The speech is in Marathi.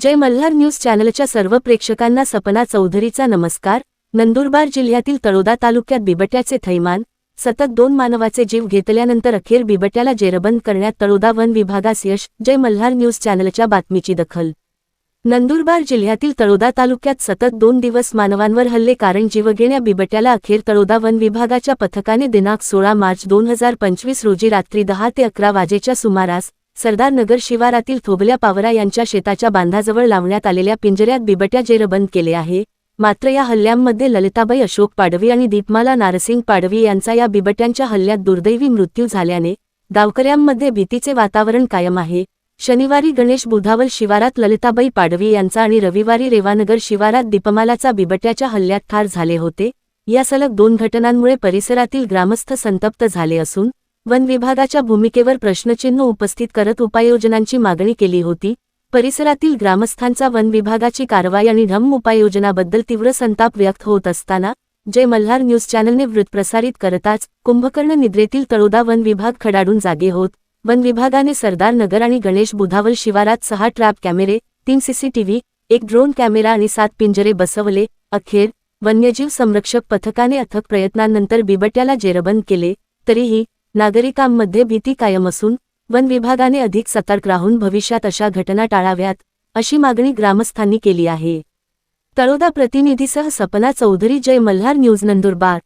जय मल्हार न्यूज चॅनलच्या सर्व प्रेक्षकांना सपना चौधरीचा नमस्कार. नंदुरबार जिल्ह्यातील तळोदा तालुक्यात बिबट्याचे थैमान सतत दोन मानवाचे जीव घेतल्यानंतर अखेर बिबट्याला जेरबंद करण्यात तळोदा वन विभागास यश. जय मल्हार न्यूज चॅनलच्या बातमीची दखल. नंदुरबार जिल्ह्यातील तळोदा तालुक्यात सतत दोन दिवस मानवांवर हल्ले कारण जीवघेण्या बिबट्याला अखेर तळोदा वन विभागाच्या पथकाने दिनांक सोळा मार्च दोन हजार पंचवीस रोजी रात्री दहा ते अकरा वाजेच्या सुमारास सरदारनगर शिवारातील थोबल्या पावरा यांच्या शेताच्या बांधाजवळ लावण्यात आलेल्या पिंजऱ्यात बिबट्या जेरबंद केले आहे. मात्र या हल्ल्यांमध्ये ललिताबाई अशोक पाडवी आणि दीपमाला नारसिंग पाडवी यांचा या बिबट्यांच्या हल्ल्यात दुर्दैवी मृत्यू झाल्याने गावकऱ्यांमध्ये भीतीचे वातावरण कायम आहे. शनिवारी गणेश बुधावल शिवारात ललिताबाई पाडवी यांचा आणि रविवारी रेवानगर शिवारात दीपमालाचा बिबट्याच्या हल्ल्यात ठार झाले होते. या सलग दोन घटनांमुळे परिसरातील ग्रामस्थ संतप्त झाले असून वन विभागाच्या भूमिकेवर प्रश्नचिन्ह उपस्थित करत उपाययोजनांची मागणी केली होती. परिसरातील ग्रामस्थांचा वन विभागाची कारवाई आणि ढम उपाययोजनाबद्दल तीव्र संताप व्यक्त होत असताना जय मल्हार न्यूज चॅनलने वृत्त प्रसारित करताच कुंभकर्ण निद्रेतील तळोदा वन विभाग खडाडून जागे होत. वन विभागाने सरदार नगर आणि गणेश बुधावल शिवारात सहा ट्रॅप कॅमेरे तीन सीसीटीव्ही एक ड्रोन कॅमेरा आणि सात पिंजरे बसवले. अखेर वन्यजीव संरक्षक पथकाने अथक प्रयत्नांनंतर बिबट्याला जेरबंद केले तरीही नागरिकांमध्ये भीती कायम असून वन विभागाने अधिक सतर्क राहून भविष्यात अशा घटना टाळाव्यात अशी मागणी ग्रामस्थांनी केली आहे. तळोदा प्रतिनिधीसह सपना चौधरी जय मल्हार न्यूज नंदुरबार.